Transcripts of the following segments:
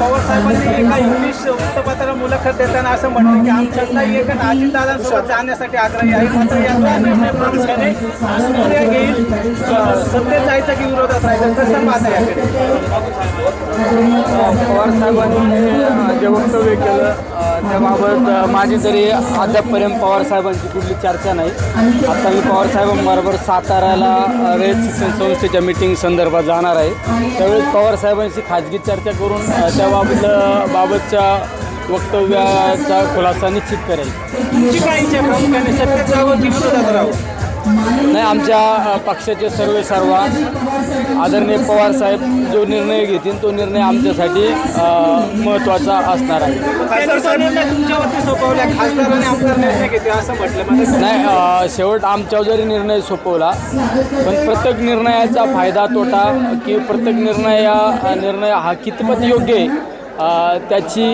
पवार साहेबांनी एका इंग्लिश वृत्तपत्राला मुलाखत देताना असं म्हटलं की आमच्यातलाही एक अजितदादांसोबत जाण्यासाठी आग्रही आहे. मात्र याचा निर्णय प्रामुख्याने सुप्रिया घेईल सत्तेत जायचं की विरोधात राहायचं कसं पाहता याकडे पवार साहेबांनी जे वक्तव्य केलं त्याबाबत माझी तरी अद्यापपर्यंत पवार साहेबांची कुठली चर्चा नाही. आता मी पवार साहेबांबरोबर साताऱ्याला अ, रयत शिक्षण संस्थेच्या मीटिंग संदर्भात जाणार आहे. त्यावेळेस पवार साहेबांशी खाजगी चर्चा करून त्याबाबत बाबतच्या वक्तव्याचा खुलासा निश्चित करेल. नाही आमच्या पक्षाचे सर्व सर्व आदरणीय पवार साहेब जो निर्णय घेतील तो निर्णय आमच्यासाठी महत्त्वाचा असणार आहे. नाही शेवट आमच्यावर जरी निर्णय सोपवला पण प्रत्येक निर्णयाचा फायदा तोटा की प्रत्येक निर्णय या निर्णय हा कितपत योग्य आहे त्याची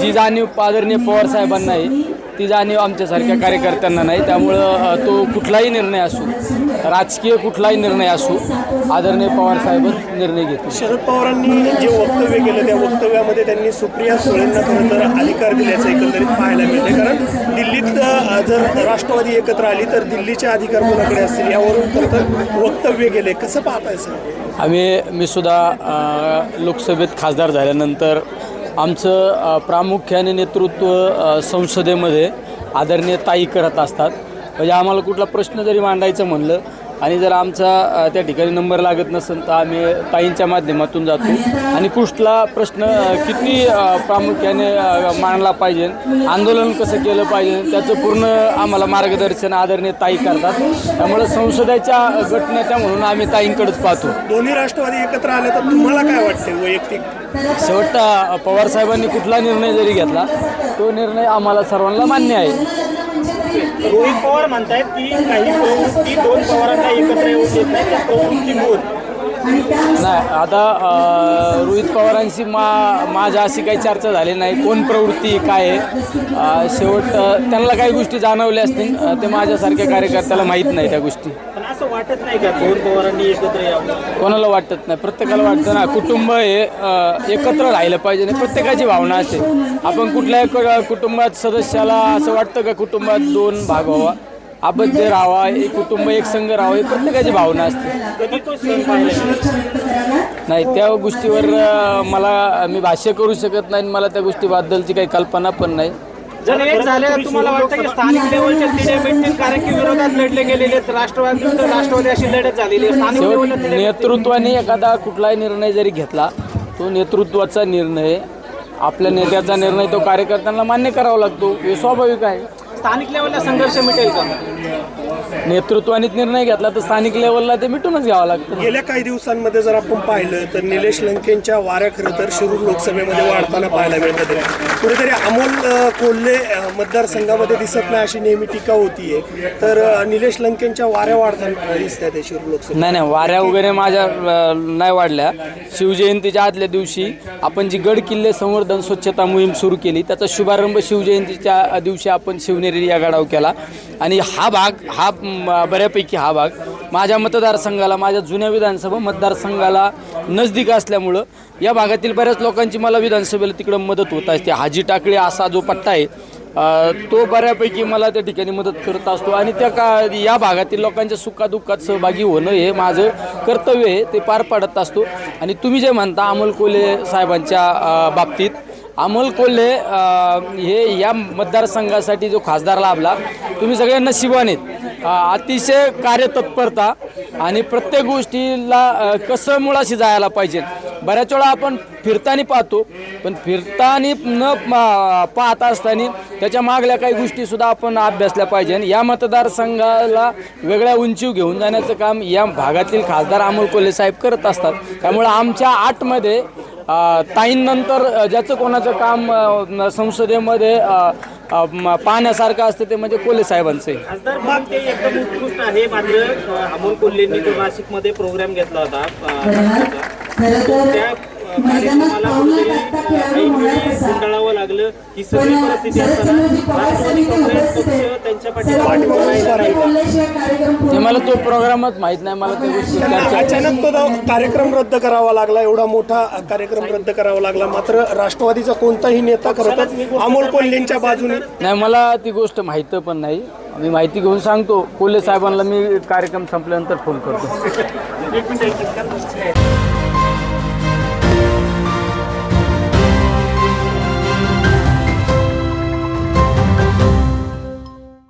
जी जाणीव आदरणीय पवार साहेबांना आहे ती जाणीव आमच्यासारख्या कार्यकर्त्यांना नाही त्यामुळं तो कुठलाही निर्णय असू राजकीय कुठलाही निर्णय असू आदरणीय पवार साहेबच निर्णय घेतील. शरद पवारांनी जे वक्तव्य केलं त्या वक्तव्यामध्ये त्यांनी सुप्रिया सुळेंना खरं तर अधिकार दिल्याचं एकंदरीत पाहायला मिळते कारण दिल्लीत जर राष्ट्रवादी एकत्र आली तर दिल्लीचे अधिकार कोणाकडे असतील यावरून खरं तर वक्तव्य केले कसं पाहताय सर? आम्ही मी सुद्धा लोकसभेत खासदार झाल्यानंतर आमचं प्रामुख्याने नेतृत्व संसदेमध्ये आदरणीय ताई करत असतात. म्हणजे आम्हाला कुठला प्रश्न जरी मांडायचं म्हणलं आणि जर आमचा त्या ठिकाणी नंबर लागत नसेल तर आम्ही ताईंच्या माध्यमातून जातो. आणि कुठला प्रश्न किती प्रामुख्याने मांडला पाहिजे? आंदोलन कसं केलं पाहिजे? त्याचं पूर्ण आम्हाला मार्गदर्शन आदरणीय ताई करतात. त्यामुळे संसदेच्या गटनेत्या म्हणून आम्ही ताईंकडेच पाहतो. दोन्ही राष्ट्रवादी एकत्र आले तर तुम्हाला काय वाटते वैयक्तिक? पवार साहेबांनी कुठला निर्णय जरी घेतला तो निर्णय आम्हाला सर्वांना मान्य आहे. रोहित पवार म्हणतायत की काही प्रवृत्ती दोन पवारांना एकत्र येऊ देत नाही त्या प्रवृत्ती बोल नाही आता अ, रोहित पवारांशी मा माझ्या अशी काही चर्चा झाली नाही. कोण प्रवृत्ती काय आहे? अ, शेवट अ, त्यांना काही गोष्टी जाणवल्या असतील. अ, ते माझ्यासारख्या कार्यकर्त्याला माहीत नाही त्या गोष्टी. पण असं वाटत नाही का? दोन पवारांनी एकत्र यावं? कोणाला वाटत नाही. प्रत्येकाला वाटतं ना कुटुंब हे अ, एकत्र राहिलं पाहिजे आणि प्रत्येकाची भावना असते आपण कुठल्याही क- कुटुंबात सदस्याला असं वाटतं का कुटुंबात दोन भाग व्हावा? आबद्ध राहावा एक कुटुंब एक संघ राहावा ही प्रत्येकाची भावना असते. कधी तो सण पाहिला नाही त्या गोष्टीवर अ, मला मी भाष्य करू शकत नाही आणि मला त्या गोष्टीबद्दलची काही कल्पना पण नाही. जर एक झालं तुम्हाला वाटतं की स्थानिक लेवलच्या तिढे मिळतील कारण की विरोधात लढले गेलेले. राष्ट्रवादी विरुद्ध राष्ट्रवादी अशी लढत झालेली आहे स्थानिक शेवट लेवलला तिढे मिळतील. नेतृत्वाने एखादा कुठलाही निर्णय जरी घेतला तो नेतृत्वाचा निर्णय आपल्या नेत्याचा निर्णय तो कार्यकर्त्यांना मान्य करावा लागतो हे स्वाभाविक आहे स्थानिक लेवलला संघर्ष मिटेल का? नेतृत्वानेच निर्णय घेतला तर स्थानिक लेवलला ते मिटूनच घ्यावं लागतं. गेल्या काही दिवसांमध्ये जर आपण पाहिलं तर निलेश लंकेंच्या वाऱ्या खरं तर शिरूर लोकसभेमध्ये वाढताना पाहायला मिळतात. कुठेतरी अमोल कोल्हे मतदारसंघामध्ये दिसत नाही अशी नेहमी टीका होतीये. तर निलेश लंकेंच्या वाऱ्या वाढताना दिसतात आहे शिरूर लोकसभेत? नाही नाही वाऱ्या वगैरे माझ्या नाही वाढल्या. शिवजयंतीच्या आदल्या दिवशी आपण जी गड किल्ले संवर्धन स्वच्छता मोहीम सुरू केली त्याचा शुभारंभ शिवजयंतीच्या दिवशी आपण शिवनेरी या गडाव केला. आणि हा भाग हा बऱ्यापैकी हा भाग माझ्या मतदारसंघाला माझ्या जुन्या विधानसभा मतदारसंघाला नजदीक असल्यामुळं या भागातील बऱ्याच लोकांची मला विधानसभेला तिकडं मदत होत असते. हाजी टाकळे असा जो पट्टा आहे तो बऱ्यापैकी मला त्या ठिकाणी मदत करत असतो. आणि त्या का या भागातील लोकांच्या सुखादुःखात सहभागी होणं हे माझं कर्तव्य आहे ते पार पाडत असतो. आणि तुम्ही जे म्हणता अमोल कोले साहेबांच्या बाबतीत अमोल कोल्हे हे या मतदारसंघासाठी जो खासदार लाभला तुम्ही सगळे नशिबाने अतिशय कार्यतत्परता आणि प्रत्येक गोष्टीला कसं मुळाशी जायला पाहिजे? बऱ्याच वेळा आपण फिरताना पाहतो पण फिरताना न प- पाहता असताना त्याच्या मागल्या काही गोष्टीसुद्धा आपण अभ्यासल्या पाहिजे. आणि या मतदारसंघाला वेगळ्या उंचीव घेऊन जाण्याचं काम या भागातील खासदार अमोल कोल्हे साहेब करत असतात. त्यामुळे आमच्या आठमध्ये ताईंनंतर ज्याचं कोणाचं काम संसदेमध्ये पाहण्यासारखं असतं ते म्हणजे कोल्हे साहेबांचं. आहे खासदार मग ते एकदम उत्कृष्ट आहे. मात्र अ, अमोल कोल्हेंनी जो नाशिकमध्ये प्रोग्राम घेतला होता त्या कार्यक्रमाला लागलं. ही सगळी परिस्थिती असताना त्यांच्या पाठीमागे मला तो प्रोग्रामच माहीत नाही मला अचानक तो कार्यक्रम रद्द करावा लागला एवढा मोठा कार्यक्रम रद्द करावा लागला मात्र राष्ट्रवादीचा कोणताही नेता खरं तर अमोल कोल्हेंच्या बाजूने नाही. मला ती गोष्ट माहीत पण नाही. मी माहिती घेऊन सांगतो. कोल्हे साहेबांना मी कार्यक्रम संपल्यानंतर फोन करतो.